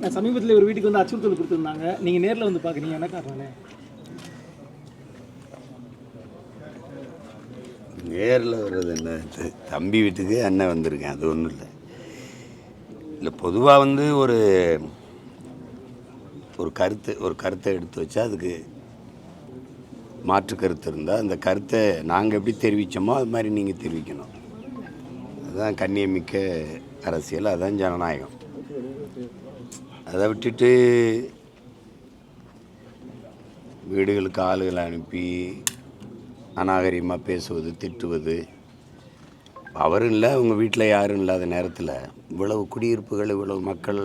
நான் சமீபத்தில் ஒரு வீட்டுக்கு வந்து அச்சுறுத்தல் கொடுத்துருந்தாங்க. நீங்கள் நேரில் வந்து பார்க்குறீங்க என்ன காரணம்? நேரில் வர்றது என்ன? தம்பி வீட்டுக்கு அண்ணன் வந்திருக்கேன். அது ஒன்றும் இல்லை. இல்லை பொதுவாக வந்து ஒரு ஒரு கருத்து ஒரு கருத்தை எடுத்து வச்சா அதுக்கு மாற்று கருத்து இருந்தால் அந்த கருத்தை நாங்கள் எப்படி தெரிவித்தோமோ அது மாதிரி நீங்கள் தெரிவிக்கணும். அதுதான் கண்ணியமிக்க அரசியல் அதுதான் ஜனநாயகம். அதை விட்டுட்டு வீடுகளுக்கு ஆளுகளை அனுப்பி அநாகரிகமாக பேசுவது திட்டுவது. அவரும் இல்லை அவங்க வீட்டில் யாரும் இல்லாத நேரத்தில் இவ்வளவு குடியிருப்புகள் இவ்வளவு மக்கள்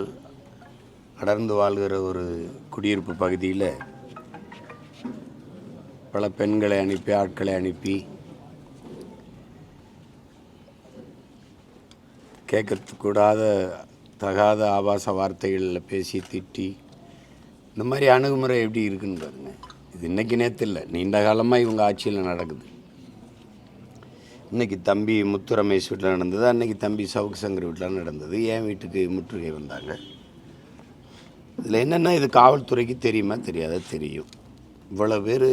அடர்ந்து வாழ்கிற ஒரு குடியிருப்பு பகுதியில் பல பெண்களை அனுப்பி ஆட்களை அனுப்பி கேட்கறதுக்கு கூடாத தகாத ஆபாச வார்த்தைகளில் பேசி திட்டி இந்த மாதிரி அணுகுமுறை எப்படி இருக்குன்னு பாருங்க. இது இன்றைக்கி நேற்று இல்லை நீண்ட காலமாக இவங்க ஆட்சியில் நடக்குது. இன்றைக்கி தம்பி முத்து ரமேஷ் வீட்டில் நடந்தது அன்றைக்கி தம்பி சவுக்கு சங்கர் வீட்டில் நடந்தது என் வீட்டுக்கு முற்றுகை வந்தாங்க? இதில் என்னென்னா இது காவல்துறைக்கு தெரியுமா? தெரியாத? தெரியும். இவ்வளோ பேர்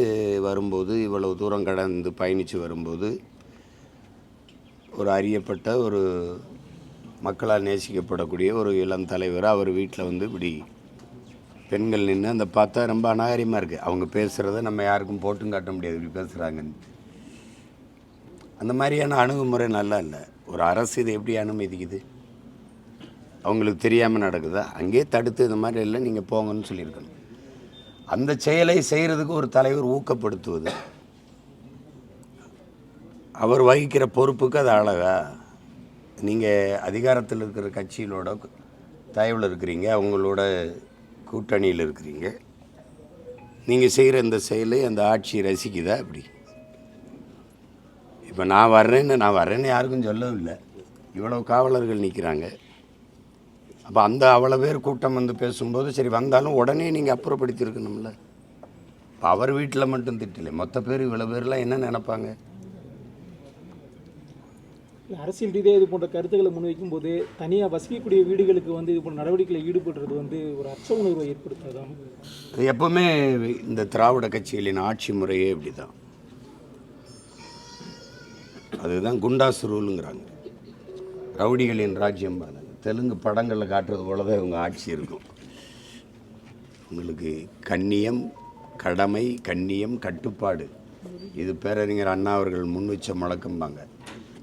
வரும்போது இவ்வளவு தூரம் கடந்து பயணித்து வரும்போது ஒரு அறியப்பட்ட ஒரு மக்களால் நேசிக்கப்படக்கூடிய ஒரு இளம் தலைவர். அவர் வீட்டில் வந்து இப்படி பெண்கள் நின்று அந்த பார்த்தா ரொம்ப அநாகரியமாக இருக்குது அவங்க பேசுகிறத நம்ம யாருக்கும் போட்டும் காட்ட முடியாது. இப்படி பேசுகிறாங்கன்னு அந்த மாதிரியான அணுகுமுறை நல்லா இல்லை. ஒரு அரசு இதை எப்படி அனுமதிக்குது? அவங்களுக்கு தெரியாமல் நடக்குதா? அங்கேயே தடுத்து இந்த மாதிரி இல்லை நீங்கள் போங்கன்னு சொல்லியிருக்கணும். அந்த செயலை செய்கிறதுக்கு ஒரு தலைவர் ஊக்கப்படுத்துவது. அவர் வகிக்கிற பொறுப்புக்கு அது அழகா நீங்கள் அதிகாரத்தில் இருக்கிற கட்சிகளோட தயவில் இருக்கிறீங்க அவங்களோட கூட்டணியில் இருக்கிறீங்க. நீங்கள் செய்கிற இந்த செயலை அந்த ஆட்சி ரசிக்குதா அப்படி இப்போ நான் வர்றேன்னு நான் வர்றேன்னு யாருக்கும் சொல்லவும் இல்லை இவ்வளோ காவலர்கள் நிற்கிறாங்க அப்போ அந்த அவ்வளோ பேர் கூட்டம் வந்து பேசும்போது சரி வந்தாலும் உடனே நீங்கள் அப்புறப்படுத்தியிருக்கணும்ல. இப்போ அவர் வீட்டில் மட்டும் திட்டலை. மொத்த பேர் இவ்வளோ பேர்லாம் என்ன நினப்பாங்க? அரசியல் ரீதியாக இது போன்ற கருத்துக்களை முன்வைக்கும் போது தனியாக வசிக்கக்கூடிய வீடுகளுக்கு வந்து இது போன்ற நடவடிக்கையில் ஈடுபடுறது வந்து ஒரு அச்ச உணர்வை ஏற்படுத்தாதான் எப்பவுமே இந்த திராவிட கட்சிகளின் ஆட்சி முறையே இப்படி தான் அதுதான் குண்டாஸ் ரூலுங்கிறாங்க. ரவுடிகளின் ராஜ்யம் பாருங்க. தெலுங்கு படங்களில் காட்டுறது போல தான் இவங்க ஆட்சி இருக்கும். உங்களுக்கு கண்ணியம் கடமை கண்ணியம் கட்டுப்பாடு. இது பேரறிஞர் அண்ணா அவர்கள் முன் வச்ச முழக்கம்பாங்க.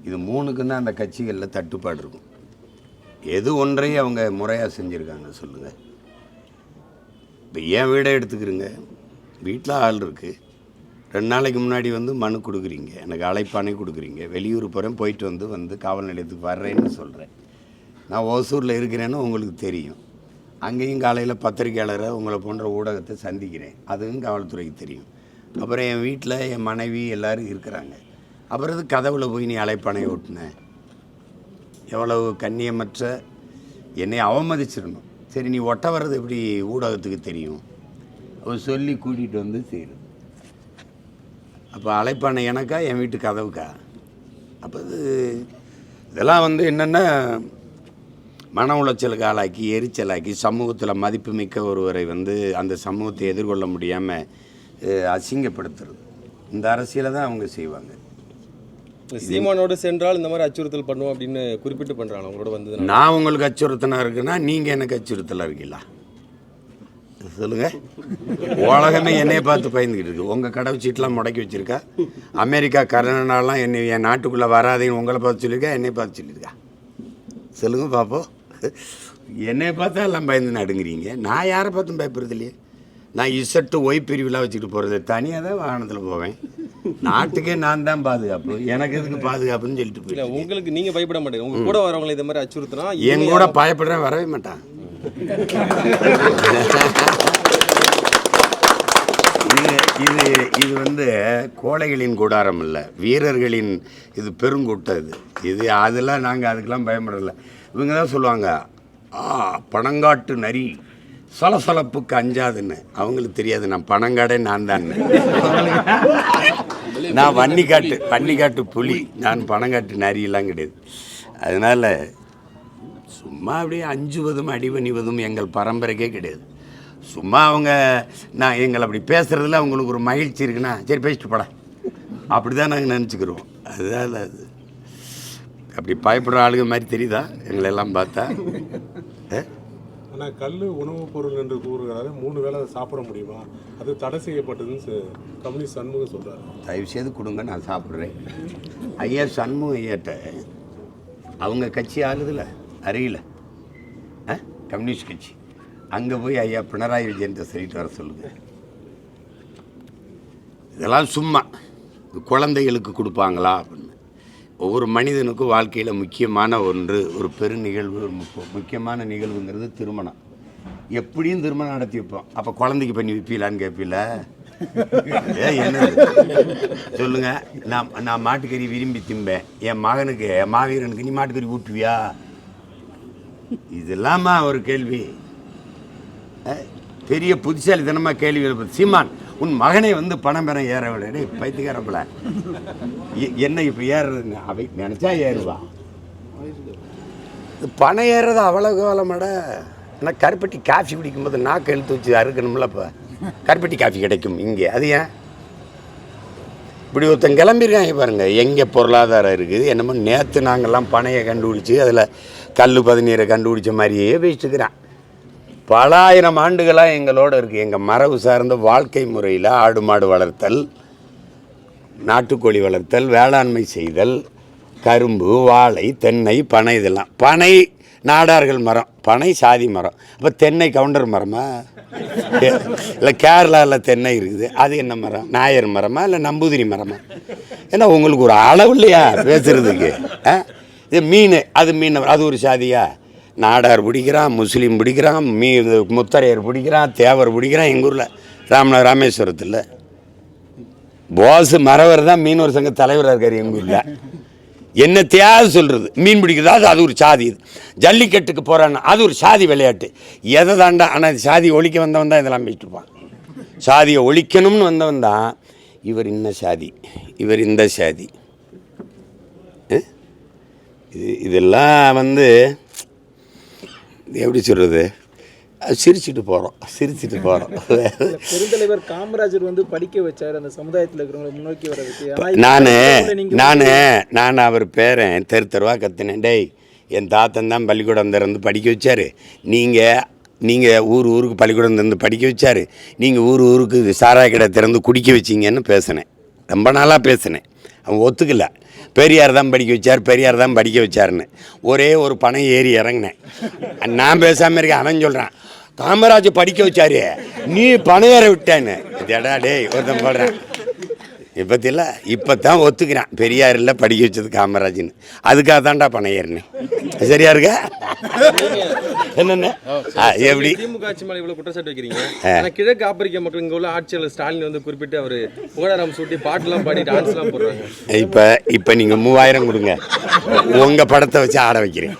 இது மூணுக்கும் தான் அந்த கட்சிகளில் தட்டுப்பாடு இருக்கும். எது ஒன்றையும் அவங்க முறையாக செஞ்சுருக்காங்க சொல்லுங்கள் இப்போ ஏன் வீடை எடுத்துக்கிறீங்க? வீட்டில் ஆள் இருக்குது ரெண்டு நாளைக்கு முன்னாடி வந்து மனு கொடுக்குறீங்க. எனக்கு அழைப்பானே கொடுக்குறீங்க. வெளியூர் போகிறேன் போயிட்டு வந்து வந்து காவல் நிலையத்துக்கு வர்றேன்னு சொல்கிறேன் நான் ஓசூரில் இருக்கிறேன்னு உங்களுக்கு தெரியும். அங்கேயும் காலையில் பத்திரிக்கையாளரை உங்களை போன்ற ஊடகத்தை சந்திக்கிறேன். அதுவும் காவல்துறைக்கு தெரியும். அப்புறம் என் வீட்டில் என் மனைவி எல்லோரும் இருக்கிறாங்க. அப்புறம் இது கதவுல போய் நீ அழைப்பானை ஓட்டினேன் எவ்வளவு கண்ணியமற்ற என்னை அவமதிச்சிடணும் சரி நீ ஒட்ட வர்றது எப்படி ஊடகத்துக்கு தெரியும்? அவர் சொல்லி கூட்டிகிட்டு வந்து செய்யணும் அப்போ அழைப்பானை எனக்கா என் வீட்டு கதவுக்கா? அப்போ இது இதெல்லாம் வந்து என்னென்னா? மன உளைச்சலுக்கு ஆளாக்கி எரிச்சலாக்கி சமூகத்தில் மதிப்புமிக்க ஒருவரை வந்து அந்த சமூகத்தை எதிர்கொள்ள முடியாமல் அசிங்கப்படுத்துறது. இந்த அரசியலை தான் அவங்க செய்வாங்க. சீமானோடு சென்றால் இந்த மாதிரி அச்சுறுத்தல் பண்ணுவோம் அப்படின்னு குறிப்பிட்டு பண்றாங்க. அவங்களோட வந்தது நான் உங்களுக்கு அச்சுறுத்தலாக இருக்குன்னா நீங்கள் எனக்கு அச்சுறுத்தலாக இருக்கீங்களா? சொல்லுங்க. உலகமே என்னைய பார்த்து பயந்துக்கிட்டு இருக்கு. உங்கள் கடை சீட்டெலாம் முடக்கி வச்சிருக்கா? அமெரிக்கா கனடாலாம் என்னை என் நாட்டுக்குள்ளே வராதேன்னு உங்களை பார்த்து சொல்லியிருக்கா? என்னை பார்த்து சொல்லியிருக்கா? சொல்லுங்க பார்ப்போம் என்னை பார்த்தா எல்லாம் பயந்து நடுங்குறீங்க. நான் யாரை பார்த்தும் பயப்படுறது இல்லையே? நான் இசட்டு ஒய் பிரிவுலாம் வச்சுக்கிட்டு போகிறது தனியாக தான் வாகனத்தில் போவேன். நாட்டுக்கே நான் தான் பாதுகாப்பு. எனக்கு எதுக்கு பாதுகாப்புன்னு சொல்லிட்டு இல்ல போயிட்டு உங்களுக்கு நீங்க பயப்பட மாட்டீங்க. உங்க கூட வரவங்களை இந்த மாதிரி அச்சுறுத்தினா என் கூட பயப்படுறேன் வரவே மாட்டான். இது இது இது வந்து கோழைகளின் கூடாரம் இல்லை. வீரர்களின் இது பெருங்கூட்டம் இது. இது அதெல்லாம் நாங்கள் அதுக்கெல்லாம் பயப்படலை இவங்க தான் சொல்லுவாங்க ஆ பணங்காட்டு நரி சலசலப்புக்கு அஞ்சாதுன்னு. அவங்களுக்கு தெரியாது நான் பணங்காடே நான் தான் நான் வன்னிக்காட்டு வன்னிக்காட்டு புலி. நான் பணங்காட்டு நரியெல்லாம் கிடையாது. அதனால் சும்மா அப்படியே அஞ்சுவதும் அடிபணிவதும் எங்கள் பரம்பரைக்கே கிடையாது. சும்மா அவங்க நான் எங்களை அப்படி பேசுகிறதுல அவங்களுக்கு ஒரு மகிழ்ச்சி இருக்குன்னா சரி பேசிட்டு போடா. அப்படி தான் நாங்கள் நினச்சிக்கிறோம். அதுதான் அது. அப்படி பயப்படுற ஆளுங்க மாதிரி தெரியுதா? எங்களை எல்லாம் பார்த்தா? ஆனால் கல் உணவுப் பொருள் என்று கூறுகிறாரு மூணு வேளை அதை சாப்பிட முடியுமா? அது தடை செய்யப்பட்டதுன்னு கம்யூனிஸ்ட் சண்முகம் சொல்கிறார் தயவு செய்து கொடுங்க நான் சாப்பிட்றேன். ஐயா சண்முகம் ஐயாட்ட அவங்க கட்சி ஆளுதில்ல அறியல ஆ? கம்யூனிஸ்ட் கட்சி. அங்கே போய் ஐயா பினராயி விஜயன்ட்ட சொல்லிட்டு வர சொல்லுங்க. இதெல்லாம் சும்மா. குழந்தைகளுக்கு கொடுப்பாங்களா? அப்படின்னு ஒவ்வொரு மனிதனுக்கும் வாழ்க்கையில் முக்கியமான ஒன்று ஒரு பெரு நிகழ்வு ஒரு முக்கியமான நிகழ்வுங்கிறது திருமணம். எப்படியும் திருமணம் நடத்தி வைப்போம். அப்போ குழந்தைக்கு பண்ணி விற்பீங்களான்னு கேட்பீல ஏன் என்னது? சொல்லுங்க. நான் நான் மாட்டுக்கறி விரும்பி திம்பேன். என் மகனுக்கு என் மாவீரனுக்கு நீ மாட்டுக்கறி ஊட்டுவியா? இதெல்லாமா ஒரு கேள்வி. பெரிய பெரிய புத்திசாலித்தனமாக கேள்வி சீமான் உன் மகனை வந்து பணம் பெற ஏற விட டேய் எ- என்ன இப்போ ஏறுறதுங்க அவை நினச்சா ஏறுவா. பணம் ஏறுறது அவ்வளோ கோலமாட. ஆனால் கருப்பட்டி காஃபி குடிக்கும்போது நாக்கு எழுத்து வச்சு அறுக்கணும்ல இப்போ கருப்பட்டி காஃபி கிடைக்கும் இங்கே. அது ஏன்? இப்படி ஒருத்தன் கிளம்பியிருக்காங்க பாருங்கள் எங்கே பொருளாதாரம் இருக்குது என்னமோ நேற்று நாங்கள்லாம் பனையை கண்டுபிடிச்சி அதில் கல் பதினீரை கண்டுபிடிச்ச மாதிரியே பேசிட்டுருக்கிறான் பல ஆயிரம் ஆண்டுகளாக எங்களோட இருக்குது எங்கள் மரபு சார்ந்த வாழ்க்கை முறையில் ஆடு மாடு வளர்த்தல் நாட்டுக்கோழி வளர்த்தல் வேளாண்மை செய்தல் கரும்பு வாழை தென்னை பனை இதெல்லாம். பனை நாடார்கள் மரம் பனை சாதி மரம். அப்போ தென்னை கவுண்டர் மரமா? இல்லை கேரளாவில் தென்னை இருக்குது. அது என்ன மரம்? நாயர் மரமா இல்லை நம்பூதிரி மரமா? ஏன்னா உங்களுக்கு ஒரு அளவு இல்லையா பேசுகிறதுக்கு ஆ? இது மீன் அது மீன் அது ஒரு சாதியா? நாடார் பிடிக்கிறான் முஸ்லீம் பிடிக்கிறான் மீ முத்தரையர் பிடிக்கிறான் தேவர் பிடிக்கிறான் எங்கள் ஊரில்? ராமநாத ராமேஸ்வரத்தில். போஸ் மறவர் தான் மீனவர் சங்க தலைவராக இருக்கார் எங்கள் ஊரில். என்னத்தையாவது சொல்கிறது மீன் பிடிக்கிறதா? அது அது ஒரு சாதி இது. ஜல்லிக்கட்டுக்கு போகிறான்னு அது ஒரு சாதி விளையாட்டு. எதை தாண்டா? ஆனால் சாதி ஒழிக்க வந்தவன் தான் இதெல்லாம் பேசிட்டுப்பான் சாதியை ஒழிக்கணும்னு வந்தவன் தான் இவர் இந்த சாதி. இவர் இந்த சாதி. இது இதெல்லாம் வந்து எப்படி சொல்கிறது சிரிச்சிட்டு போகிறோம் சிரிச்சிட்டு போகிறோம் பெருந்தலைவர் காமராஜர் வந்து படிக்க வச்சார் அந்த சமுதாயத்தில் இருக்கிறவங்களை முன்னோக்கி வர வச்சு. நான் நான் நான் அவர் பேரன் தெரு தெருவா கத்துனேன். டேய் என் தாத்தன் தான் பள்ளிக்கூடம் திறந்து படிக்க வச்சாரு. நீங்கள் நீங்கள் ஊர் ஊருக்கு பள்ளிக்கூடம் திறந்து படிக்க வச்சாரு. நீங்கள் ஊர் ஊருக்கு சாராய கடை திறந்து குடிக்க வச்சீங்கன்னு பேசினேன். ரொம்ப நாளாக பேசினேன். அவன் ஒத்துக்கல. பெரியார் தான் படிக்க வச்சார் பெரியார் தான் படிக்க வச்சாருன்னு. ஒரே ஒரு பணம் ஏறி இறங்கினேன். நான் பேசாமல் இருக்கேன் அவன் சொல்கிறான் காமராஜ் படிக்க வச்சாரு நீ பணம் ஏற விட்டேன்னு. டேய் ஒருத்தன் போடுறேன். இப்பத்தில இப்போ தான் ஒத்துக்கிறான். பெரியார் இல்லை படிக்க வச்சது காமராஜ்னு. அதுக்காக தான்டா பணம் ஏறினேன். சரியா இருக்கா? என்னென்ன? எப்படி? திமுக ஆட்சி மேல இவ்வளவு குற்றச்சாட்டு வைக்கிறீங்க? கிழக்கு ஆப்பிரிக்க மக்கள் இங்க உள்ள ஆட்சியாளர் ஸ்டாலின் வந்து குறிப்பிட்டு அவரு புகழாரம் சூட்டி பாட்டுலாம் பாடி டான்ஸ் எல்லாம் போடுறாங்க. இப்போ இப்போ நீங்கள் மூவாயிரம் கொடுங்க. உங்கள் படத்தை வச்சு ஆட வைக்கிறேன்.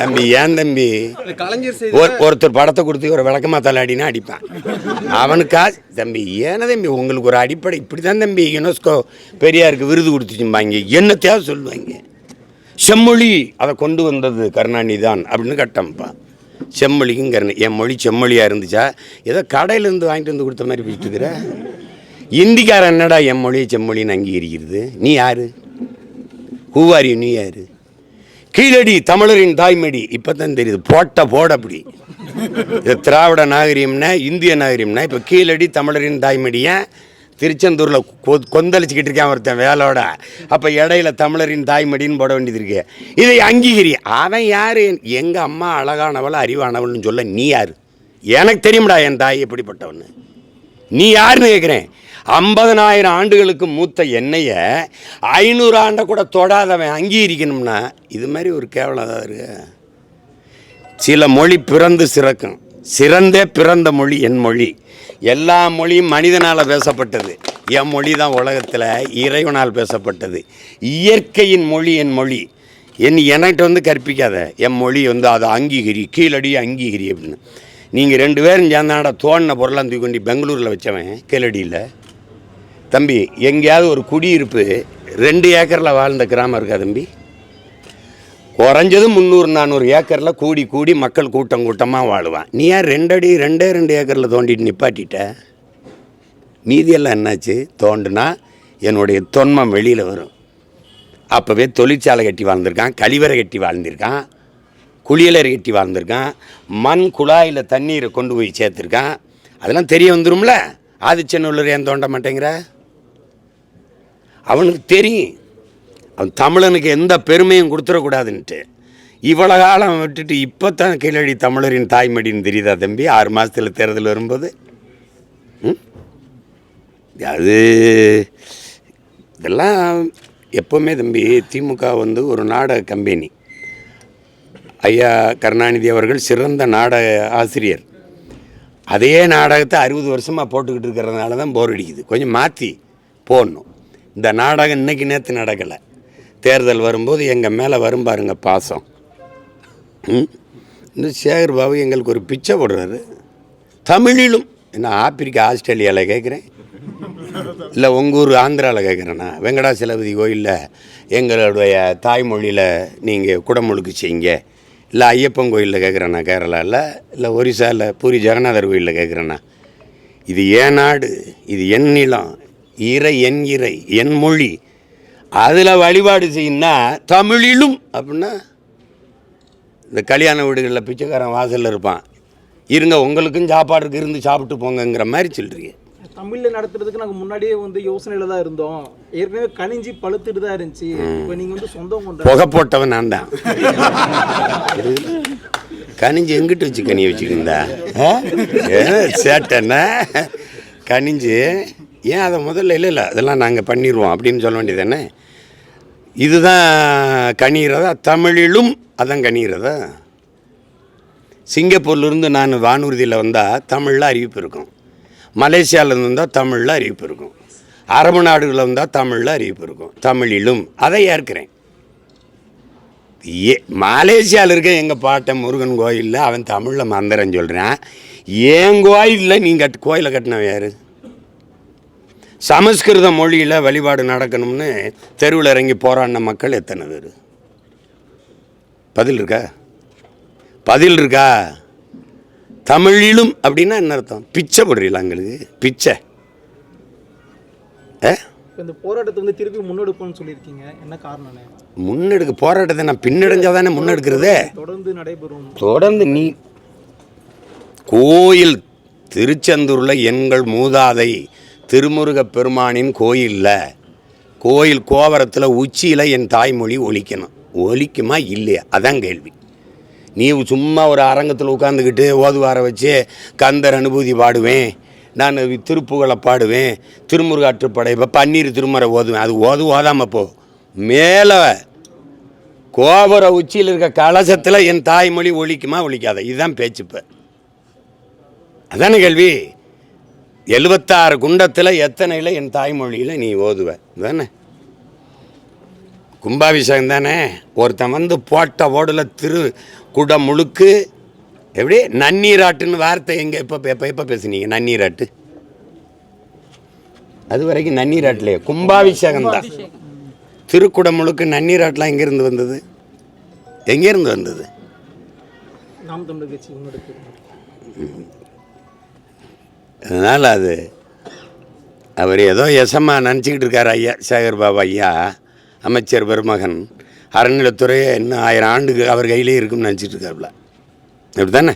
தம்பி ஏன் தம்பி? கலைஞர் ஒருத்தர் படத்தை கொடுத்து ஒரு விளக்கமா தள்ளாடினா அடிப்பான். அவனுக்கா தம்பி ஏன தம்பி உங்களுக்கு ஒரு அடிப்படை இப்படி தான் தம்பி. எப்படி யுனெஸ்கோ பெரியாருக்கு விருது கொடுத்துச்சும்பாங்க. என்னத்தையாவது சொல்லுவாங்க? செம்மொழி அதை கொண்டு வந்தது கருணாநிதி தான் அப்படின்னு கட்டம்ப்பா. செம்மொழிக்கும் கருணை என் மொழி செம்மொழியாக இருந்துச்சா? ஏதோ கடையிலேருந்து வாங்கிட்டு வந்து கொடுத்த மாதிரி பேசிட்டு இந்திக்காரன் என்னடா என் மொழியை செம்மொழின்னு அங்கீகரிக்கிறது? நீ யார்? ஹூவாரி நீ யார்? கீழடி தமிழரின் தாய்மடி. இப்போ தான் தெரியுது. போட்ட போட அப்படி. இது திராவிட நாகரீகம்னா இந்திய நாகரீகம்னா இப்போ கீழடி தமிழரின் தாய்மடியை? திருச்செந்தூரில் கொ கொந்தளிச்சிக்கிட்டு இருக்கான் ஒருத்தன் வேலோட. அப்போ இடையில தமிழரின் தாய்மடின்னு போட வேண்டியது இருக்கு. இதை அங்கீகரி அவன் யார்? எங்கள் அம்மா அழகானவள் அறிவானவள்னு சொல்ல நீ யார்? எனக்கு தெரியும்டா என் தாய் எப்படிப்பட்டவன்னு. நீ யாருன்னு கேட்குறேன் ஐம்பதனாயிரம் ஆண்டுகளுக்கு மூத்த எண்ணெயை ஐநூறு ஆண்டை கூட தொடாதவன் அங்கீகரிக்கணும்னா இது மாதிரி ஒரு கேவலம் தான் இருக்கு? சில மொழி பிறந்து சிறக்கும். சிறந்தே பிறந்த மொழி என் மொழி. எல்லா மொழியும் மனிதனால் பேசப்பட்டது. என் மொழி தான் உலகத்தில் இறைவனால் பேசப்பட்டது. இயற்கையின் மொழி என் மொழி. என் என்கிட்ட வந்து கற்பிக்காத. என் மொழி வந்து அதை அங்கீகரி கீழடி அங்கீகரி அப்படின்னு. நீங்கள் ரெண்டு பேரும் சேர்ந்தாடா தோணின பொருளாக தூக்கி கொண்டு பெங்களூரில் வச்சவன் கீழடியில் தம்பி எங்கேயாவது ஒரு குடியிருப்பு ரெண்டு ஏக்கரில் வாழ்ந்த கிராமம் இருக்கா தம்பி? குறைஞ்சது முந்நூறு நானூறு ஏக்கரில் கூடி கூடி மக்கள் கூட்டம் கூட்டமாக வாழுவான். நீ ஏன் ரெண்டடி ரெண்டே ரெண்டு ஏக்கரில் தோண்டிட்டு நிப்பாட்டிட்ட? மீதியெல்லாம் என்னாச்சு? தோண்டுனா என்னுடைய தொன்மம் வெளியில் வரும். அப்போவே தொழிற்சாலை கட்டி வாழ்ந்திருக்கான் கழிவறை கட்டி வாழ்ந்திருக்கான் குளியலறை கட்டி வாழ்ந்திருக்கான் மண் குழாயில் தண்ணீரை கொண்டு போய் சேர்த்துருக்கான். அதெல்லாம் தெரிய வந்துரும்ல? ஆதிச்சநல்லூர் ஏன் தோண்ட மாட்டேங்கிற? அவனுக்கு தெரியும். அவன் தமிழனுக்கு எந்த பெருமையும் கொடுத்துடக்கூடாதுன்ட்டு. இவ்வளோ காலம் விட்டுட்டு இப்போ தான் கீழடி தமிழரின் தாய்மடின்னு தெரியுதா தம்பி ஆறு மாதத்தில் தேர்தல் வரும்போது? ம்? அது இதெல்லாம் எப்போவுமே தம்பி திமுக வந்து ஒரு நாடக கம்பெனி. ஐயா கருணாநிதி அவர்கள் சிறந்த நாடக ஆசிரியர். அதே நாடகத்தை அறுபது வருஷமாக போட்டுக்கிட்டு இருக்கிறதுனால தான் போர் அடிக்குது. கொஞ்சம் மாற்றி போடணும். இந்த நாடகம் இன்னைக்கு நேற்று நடக்கலை. தேர்தல் வரும்போது எங்கள் மேலே வரும் பாருங்க பாசம். ம்? இந்த சேகர் பாபு எங்களுக்கு ஒரு பிச்சை போடுறாரு. தமிழிலும். என்ன ஆப்பிரிக்கா ஆஸ்திரேலியாவில் கேட்குறேன் இல்லை உங்கள் ஊர் ஆந்திராவில் கேட்குறேண்ணா வெங்கடாசலபதி கோயிலில் எங்களுடைய தாய்மொழியில் நீங்கள் குடமுழுக்கு செய்யுங்க. இல்லை ஐயப்பன் கோயிலில் கேட்குறேண்ணா கேரளாவில் இல்லை ஒரிசாவில் பூரி ஜெகநாதர் கோயிலில் கேட்குறேண்ணா இது ஏன் நாடு. இது என் நிலம். இறை என் இறை. என் மொழி. அதில் வழிபாடு செய்யணும்னா தமிழிலும் அப்படின்னா இந்த கல்யாண வீடுகளில் பிச்சைக்காரன் வாசலில் இருப்பான். இருங்க உங்களுக்கும் சாப்பாடுக்கு இருந்து சாப்பிட்டு போங்கங்கிற மாதிரி சொல்கிறீங்க தமிழில் நடத்துறதுக்கு நாங்கள் முன்னாடியே வந்து யோசனையில் தான் இருந்தோம். ஏற்கனவே கனிஞ்சி பழுத்துட்டு தான் இருந்துச்சு. இப்போ நீங்கள் வந்து சொந்தம் கொண்ட புகை போட்டவன் நான் தான். கனிஞ்சு எங்கிட்டு வச்சு கனியை வச்சுக்கிந்தா சேட்டன்னா கனிஞ்சு ஏன் அதை முதல்ல இல்லை இல்லை அதெல்லாம் நாங்கள் பண்ணிடுவோம் அப்படின்னு சொல்ல வேண்டியது இதுதான் கணிகிறதா தமிழிலும் அதான் கணிகிறதா சிங்கப்பூர்லேருந்து நான் வானூர்தியில் வந்தால் தமிழில் அறிவிப்பு இருக்கும். மலேசியாவிலேருந்து வந்தால் தமிழில் அறிவிப்பு இருக்கும். அரபு நாடுகளில் வந்தால் தமிழில் அறிவிப்பு இருக்கும். தமிழிலும் அதை ஏற்கிறேன். ஏ மலேசியாவில் இருக்க எங்கள் பாட்டன் முருகன் கோயிலில் அவன் தமிழில் மந்திரம் சொல்கிறான் என் கோயிலில் நீங்கள் கட் கோயிலை கட்டினவன் யார்? சமஸ்கிருத மொழியில் வழிபாடு நடக்கணும்னு தெருவில் இறங்கி போராடின மக்கள் எத்தனை பேர்? பதில் இருக்கா? பதில் இருக்கா? தமிழிலும் அப்படின்னா என்ன அர்த்தம்? பிச்சை போடுறீங்களா எங்களுக்கு? பிச்சை. ஏ இந்த போராட்டத்தை வந்து திருப்பி முன்னெடுப்போம்னு சொல்லியிருக்கீங்க. என்ன காரணம்னு முன்னெடுக்க போராட்டத்தை நான் பின்னடைஞ்சால் தானே முன்னெடுக்கிறதே? தொடர்ந்து நடைபெறும். தொடர்ந்து நீ கோயில் திருச்செந்தூரில் எங்கள் மூதாதை திருமுருகப் பெருமானின் கோயிலில் கோயில் கோவரத்தில் உச்சியில் என் தாய்மொழி ஒழிக்கணும் ஒழிக்குமா இல்லையா? அதான் கேள்வி. நீ சும்மா ஒரு அரங்கத்தில் உட்காந்துக்கிட்டு ஓதுவார வச்சு கந்தர் அனுபூதி பாடுவேன் நான் திருப்புகளை பாடுவேன் திருமுருகாற்றுப்படை இப்போ பன்னீர் திருமறை ஓதுவேன். அது ஓது ஓதாமல் போ. மேலே கோபுர உச்சியில் இருக்க கலசத்தில் என் தாய்மொழி ஒழிக்குமா ஒழிக்காத இதுதான் பேச்சு இப்போ அதானே கேள்வி? எழுபத்தாறு குண்டத்தில் எத்தனையில் என் தாய்மொழியில் நீ ஓதுவ? தானே கும்பாபிஷேகம் தானே? ஒருத்தன் வந்து போட்ட ஓடில் திரு குடம் முழுக்கு எப்படி? நன்னீராட்டுன்னு வார்த்தை எங்கே எப்போ எப்போ எப்போ பேசுனீங்க? நன்னீராட்டு. அது வரைக்கும் நன்னீராட்டிலே கும்பாபிஷேகம் தான். திருக்குடம் முழுக்க நன்னீராட்டெலாம் எங்கேருந்து வந்தது? எங்கேருந்து வந்தது? அதனால் அது அவர் ஏதோ எசமா நினச்சிக்கிட்டு இருக்கார் ஐயா சேகர் பாபு ஐயா அமைச்சர் பெருமகன். அறநிலைத்துறையே இன்னும் ஆயிரம் ஆண்டுக்கு அவர் கையிலே இருக்கும்னு நினச்சிட்டு இருக்காப்புல. அப்படி தானே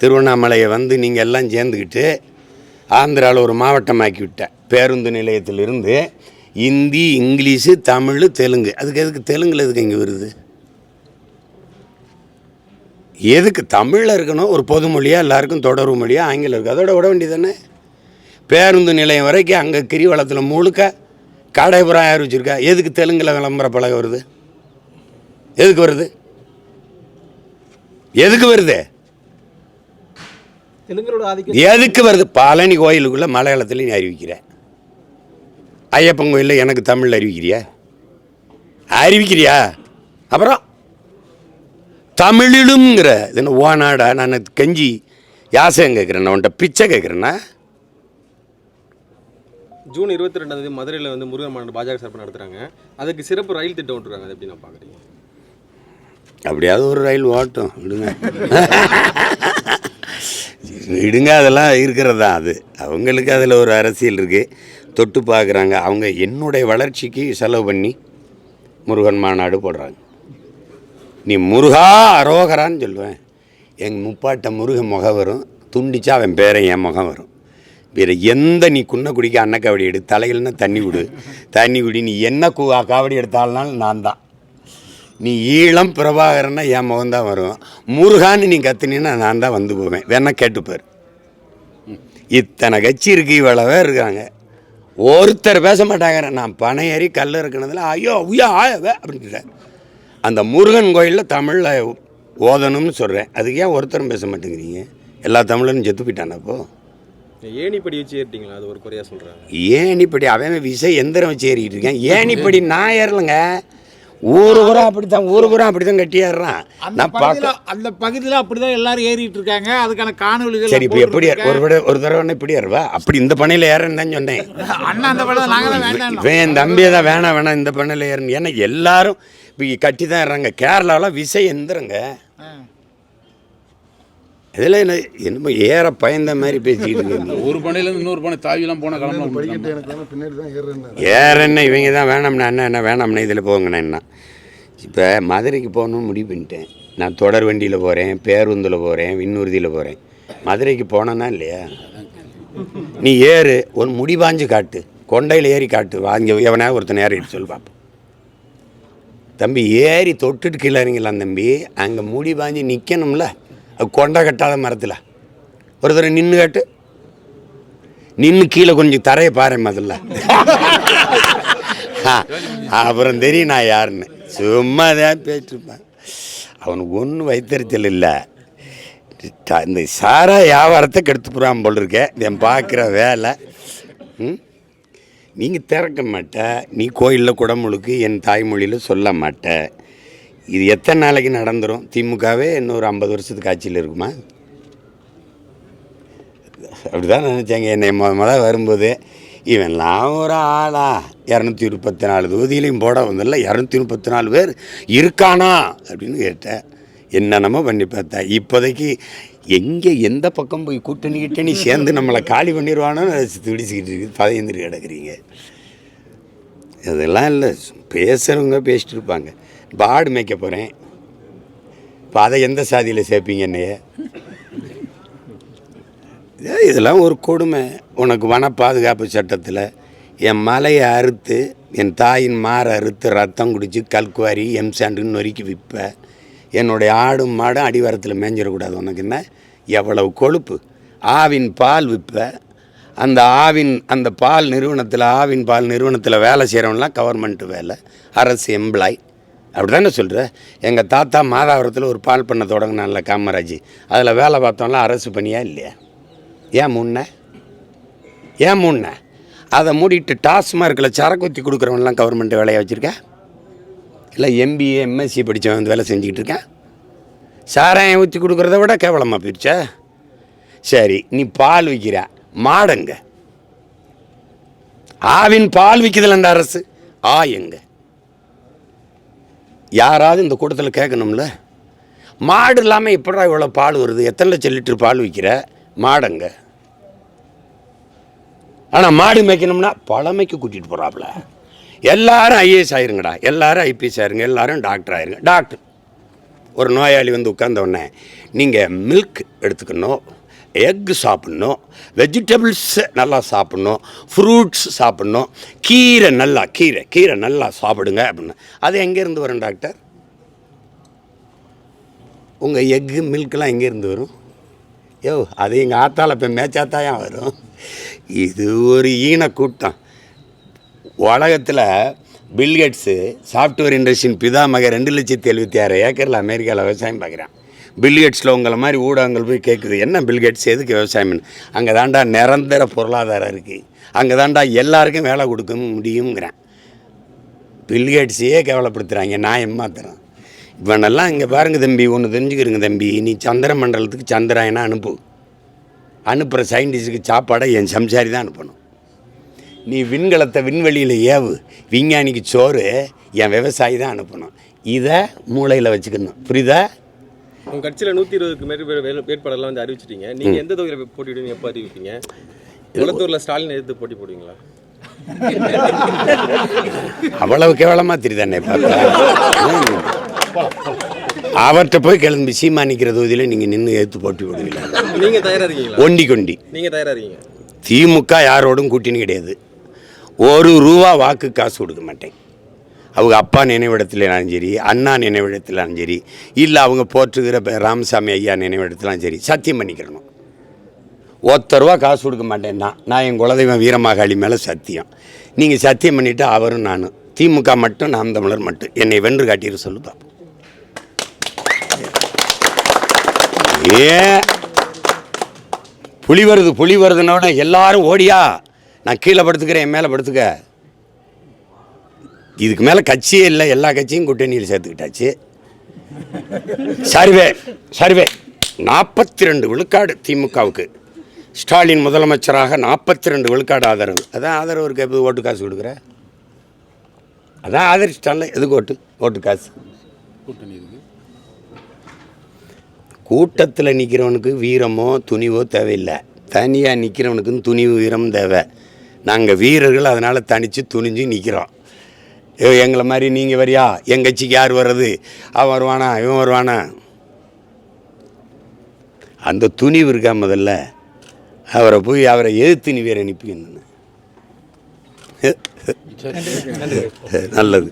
திருவண்ணாமலையை வந்து நீங்கள் எல்லாம் சேர்ந்துக்கிட்டு ஆந்திராவில் ஒரு மாவட்டமாக்கி விட்டேன் பேருந்து நிலையத்திலிருந்து இந்தி இங்கிலீஷு தமிழ் தெலுங்கு. அதுக்கு எதுக்கு தெலுங்கில் எதுக்கு இங்கே வருது? எதுக்கு தமிழில் இருக்கணும்? ஒரு பொது மொழியாக எல்லாருக்கும் தொடர்பு மொழியாக ஆங்கிலம் இருக்குது அதோட விட வேண்டியதானே பேருந்து நிலையம் வரைக்கும் அங்கே கிரிவலத்தில் முழுக்க கடைபுரம் யார் வச்சுருக்கா? எதுக்கு தெலுங்கில் விளம்பர பலகை வருது? எதுக்கு வருது? எதுக்கு வருது? எதுக்கு வருது? பழனி கோயிலுக்குள்ளே மலையாளத்தில் நீ அறிவிக்கிற. ஐயப்பன் கோயிலில் எனக்கு தமிழில் அறிவிக்கிறியா? அறிவிக்கிறியா? அப்புறம் தமிழிலுங்கிற இது என்ன ஓநாடா? நான் கெஞ்சி யாசகம் கேட்குறேன் நான் உன்ட்ட பிச்சை கேட்குறேன்னா? ஜூன் இருபத்தி ரெண்டாம் தேதி மதுரையில் வந்து முருகன் மாநாடு பாஜக சார்பாக நடத்துறாங்க. அதுக்கு சிறப்பு ரயில் திட்டம் விட்டுருக்காங்க அது எப்படி நான் பார்க்குறீங்க? அப்படியாவது ஒரு ரயில் ஓட்டும் விடுங்க. விடுங்க அதெல்லாம் இருக்கிறது தான் அது. அவங்களுக்கு அதில் ஒரு அரசியல் இருக்குது தொட்டு பார்க்குறாங்க. அவங்க என்னுடைய வளர்ச்சிக்கு செலவு பண்ணி முருகன் மாநாடு போடுறாங்க. நீ முருகா அரோகரான்னு சொல்லுவேன். எங்கள் முப்பாட்ட முருகன் முகம் வரும். துண்டிச்சா அவன் பேரை என் முகம் வரும். வேறு எந்த நீ குன்ன குடிக்க அன்ன காவடி எடு. தலையில்னா தண்ணி விடு தண்ணி குடி. நீ என்ன கு காவடி எடுத்தாலும் நான் தான். நீ ஈழம் பிரபாகரன்னா என் முகம் தான் வரும். முருகான்னு நீ கத்துனீன்னா நான் தான் வந்து போவேன். வேணா கேட்டுப்பார் இத்தனை கட்சி இருக்கு இவ்வளவே இருக்காங்க. ஒருத்தர் பேச மாட்டாங்க. நான் பனை ஏறி கல் இருக்கிறதுல ஐயோ ஐயோ ஆயவே அப்படின்ட்டு அந்த முருகன் கோயிலில் தமிழில் ஓதணும்னு சொல்கிறேன் அதுக்கு ஏன் ஒருத்தரும் பேச மாட்டேங்கிறீங்க? எல்லா தமிழனும் செத்து போயிட்டானா அப்போ? ஏணிப்படி வச்சு ஏறிட்டீங்களா? அது ஒரு குறையா சொல்றாங்க. ஏணிப்படி அவன் விசை எந்திரம் வச்சு ஏறிக்கிட்டு இருக்கேன். ஏணிப்படி நான் ஏறலைங்க. ஊரு பூரா அப்படித்தான் ஊரு பூரா அப்படித்தான் கட்டி ஏறுறான். நான் பார்க்க அந்த பகுதியில் அப்படிதான் எல்லாரும் ஏறிட்டு இருக்காங்க. அதுக்கான காணொலிகள் சரி இப்போ எப்படி ஒரு விட ஒரு தடவை ஒன்று இப்படி ஏறுவா? அப்படி இந்த பண்ணையில் ஏறேன்னு தான் சொன்னேன். அண்ணா அந்த படம் நாங்க தான் வேண்டாம். என் தம்பியை தான் வேணாம் வேணாம் இந்த பண்ணையில் ஏறணும் ஏன்னா எல்லாரும் இப்போ கட்டி தான் ஏறுறாங்க கேரளாவில் விசை எந்திரங்க இதில் என்ன என்னமோ ஏற பயந்த மாதிரி பேசிக்கிட்டு இருக்கீங்க ஒரு பனையிலேருந்து இன்னொரு பனை தாவிலாம் போன கிளம்பலாம் என்ன இவங்க தான் வேணாம்னா என்ன என்ன வேணாம்னா இதில் போங்கண்ணா என்ன. இப்போ மதுரைக்கு போகணும்னு முடிவு பண்ணிட்டேன். நான் தொடர் வண்டியில் போகிறேன் பேருந்தில் போகிறேன் விண்ணூர்தியில் போகிறேன் மதுரைக்கு போனேன்னா இல்லையா? நீ ஏறு ஒரு முடி பாஞ்சு காட்டு. கொண்டையில் ஏறி காட்டு. வாங்க எவனா ஒருத்தன் ஏறிட்டு சொல்லு பார்ப்போம் தம்பி ஏறி தொட்டுட்டு கீழே இறங்கிடலாம் தம்பி. அங்கே முடி பாஞ்சு நிற்கணும்ல அது கொண்டை கட்டாத மரத்தில். ஒரு தடவை நின்று காட்டு. நின்று கீழே கொஞ்சம் தரையை பாரு முதல்ல. அப்புறம் தெரியும் நான் யாருன்னு. சும்மா தான் பேசிட்டுருப்பேன் அவனுக்கு ஒன்றும் வைத்தறிச்சல் இல்லை. இந்த சாரா வியாபாரத்தை கெடுத்து போகிறான் போல் இருக்கேன் என் பார்க்குற வேலை. ம்? நீங்கள் திறக்க மாட்ட நீ கோயிலில் குடமுழுக்கு என் தாய்மொழியில் சொல்ல மாட்ட. இது எத்தனை நாளைக்கு நடந்துரும்? திமுகவே இன்னொரு ஐம்பது வருஷத்துக்கு ஆட்சியில் இருக்குமா? அப்படிதான் நினச்சாங்க. என்னை முத முத வரும்போது இவன்லாம் ஒரு ஆளா? இரநூத்தி முப்பத்தி நாலு தொகுதியிலையும் போட வந்ததில்ல இரநூத்தி முப்பத்தி நாலு பேர் இருக்கானா? அப்படின்னு கேட்டேன். என்னென்னமோ பண்ணி பார்த்தேன் இப்போதைக்கு எங்கே எந்த பக்கம் போய் கூட்டணி கிட்டணி சேர்ந்து நம்மளை காலி பண்ணிடுவானோன்னு துடிச்சிக்கிட்டு இருக்குது பதையந்துட்டு கிடக்குறீங்க. அதெல்லாம் இல்லை பேசுகிறவங்க பேசிட்டு இருப்பாங்க. இப்போ ஆடு மேய்க்க போகிறேன் இப்போ அதை எந்த சாதியில் சேர்ப்பீங்க என்னைய? இதெல்லாம் ஒரு கொடுமை. உனக்கு வன பாதுகாப்பு சட்டத்தில் என் மலையை அறுத்து என் தாயின் மாரை அறுத்து ரத்தம் குடித்து கல்குவாரி எம்சாண்டுன்னு நொறுக்கி விற்பேன் என்னுடைய ஆடும் மாடும் அடிவாரத்தில் மேஞ்சிடக்கூடாது உனக்கு என்ன? எவ்வளவு கொழுப்பு. ஆவின் பால் விற்ப. அந்த ஆவின் அந்த பால் நிறுவனத்தில் ஆவின் பால் நிறுவனத்தில் வேலை செய்கிறவன்லாம் கவர்மெண்ட் வேலை அரசு எம்ப்ளாய் அப்படி தானே சொல்கிற எங்கள் தாத்தா மாதாவரத்தில் ஒரு பால் பண்ண தொடங்கினான்ல காமராஜ். அதில் வேலை பார்த்தோம்லாம் அரசு பணியா இல்லையா? ஏன் முன்ன ஏன் முன்ன அதை மூடிட்டு டாஸ்மார்க்கில் இருக்கில் ஊற்றி கொடுக்குறவன்லாம் கவர்மெண்ட் வேலையை வச்சுருக்கேன் இல்லை எம்பிஏ எம்எஸ்சி படித்தவன் வந்து வேலை செஞ்சுக்கிட்டு இருக்கேன். சாராயம் ஊற்றி கொடுக்குறத விட கேவலமாக போயிடுச்சா? சரி நீ பால் விற்கிற மாடுங்க. ஆவின் பால் விற்குதுல இந்த அரசு. ஆ எங்க யாராவது இந்த கூட்டத்தில் கேட்கணும்ல? மாடு இல்லாமல் எப்படா இவ்வளோ பால் வருது? எத்தனை லட்சம் லிட்டர் பால் விற்கிற மாடுங்க. ஆனால் மாடு மேய்க்கணும்னா பழமைக்கு கூட்டிகிட்டு போகிறாப்புல எல்லாரும் ஐஏஎஸ் ஆயிருங்கடா. எல்லாரும் ஐபிஎஸ் ஆயிருங்க. எல்லாரும் டாக்டர் ஆயிருங்க. டாக்டர் ஒரு நோயாளி வந்து உட்கார்ந்த நீங்கள் மில்க் எடுத்துக்கணும் எக் சாப்பிட்ணும் வெஜிடபிள்ஸ் நல்லா சாப்பிட்ணும் ஃப்ரூட்ஸ் சாப்பிட்ணும் கீரை நல்லா கீரை கீரை நல்லா சாப்பிடுங்க அப்படின்னு. அது எங்கேருந்து வரும் டாக்டர் உங்கள் எக்கு மில்க்லாம் எங்கேருந்து வரும்? யோ அது எங்கள் ஆத்தால இப்போ மேய்ச்சாத்தாயா வரும்? இது ஒரு ஈன கூட்டம் உலகத்தில் பில்கேட்ஸு சாஃப்ட்வேர் இண்டஸ்ட்ரியின் பிதாமக ரெண்டு லட்சத்தி எழுபத்தி ஆறு ஏக்கரில் அமெரிக்காவில் விவசாயம் பார்க்குறான். பில்கேட்ஸில் உங்களை மாதிரி ஊடகங்கள் போய் கேட்குது என்ன பில்கேட்ஸ் எதுக்கு விவசாயம் அங்கே தாண்டா நிரந்தர பொருளாதாரம் இருக்குது அங்கே தாண்டா எல்லாருக்கும் வேலை கொடுக்க முடியுங்கிறேன் பில்கேட்ஸையே கேவலப்படுத்துகிறாங்க நான் ஏமாத்துறேன். இவனெல்லாம் இங்கே பாருங்கள் தம்பி ஒன்று தெரிஞ்சுக்கிறங்க தம்பி. நீ சந்திர மண்டலத்துக்கு சந்திராயனா அனுப்பு. அனுப்புகிற சயின்டிஸ்ட்டுக்கு சாப்பாடை என் சம்சாரி தான் அனுப்பணும். நீ விண்கலத்தை விண்வெளியில் ஏவு. விஞ்ஞானிக்கு சோறு என் விவசாயி தான் அனுப்பணும். இதை மூளையில் வச்சுக்கணும். புரியுதா? உங்க கட்சியில நூத்தி இருபதுக்கு வே- வே- வேட்பாளர்லாம் வந்து அறிவிச்சிட்டீங்க. நீங்க எந்த தொகுதியில போட்டியிடுவீங்க எப்போ அறிவிப்பீங்க? குளத்தூர்ல ஸ்டாலின் எதிர்த்து போட்டி போடுவீங்களா? அவ்வளவு கேவலமாக தெரியுதானே. அவர்கிட்ட போய் கிளம்பி சீமா நிற்கிற தொகுதியில் நீங்கள் நின்று எடுத்து போட்டி விடுவீங்களா நீங்க தயாரா இருக்கீங்களா? ஒண்டி கொண்டி நீங்க தயாரா இருக்கீங்க? திமுக யாரோடும் கூட்டணி கிடையாது. ஒரு ரூபா வாக்கு காசு கொடுக்க மாட்டேன். அவங்க அப்பா நினைவிடத்துலனாலும் சரி அண்ணா நினைவிடத்துலாலும் சரி இல்லை அவங்க போற்றுகிற ராமசாமி ஐயா நினைவிடத்திலும் சரி சத்தியம் பண்ணிக்கிறணும். ஒத்த ரூபா காசு கொடுக்க மாட்டேன்னா நான் என் குலதெய்வம் வீரமாகாளி மேலே சத்தியம். நீங்கள் சத்தியம் பண்ணிவிட்டு அவரும் நானும். திமுக மட்டும் நாம் தமிழர் மட்டும். என்னை வென்று காட்டிட்டு சொல்லு பார்ப்போம் ஏன்? புலி வருது புலி வருதுன்னோட எல்லாரும் ஓடியா? நான் கீழே படுத்துக்கிறேன் என் மேலே படுத்துக்க. இதுக்கு மேலே கட்சியே இல்லை எல்லா கட்சியும் கூட்டணியில் சேர்த்துக்கிட்டாச்சு. Survey survey. நாற்பத்தி ரெண்டு விழுக்காடு திமுகவுக்கு. ஸ்டாலின் முதலமைச்சராக நாற்பத்தி ரெண்டு விழுக்காடு ஆதரவு. அதான் ஆதரவு இருக்க ஓட்டு காசு கொடுக்குற? அதான் ஆதரிச்சிட்டால எதுக்கு ஓட்டு ஓட்டு காசு? கூட்டணி கூட்டத்தில் நிற்கிறவனுக்கு வீரமோ துணிவோ தேவையில்லை. தனியாக நிற்கிறவனுக்குன்னு துணிவு வீரம் தேவை. நாங்கள் வீரர்கள் அதனால் தனித்து துணிஞ்சு நிற்கிறோம் எங்களை மாதிரி நீங்கள் வரியா? எங்கள் கட்சிக்கு யார் வர்றது? அவன் வருவானா? இவன் வருவானா? அந்த துணிவு இருக்கா முதல்ல? அவரை போய் அவரை எதிர்த்து நீ வேறு அனுப்பிக்கணும் நல்லது.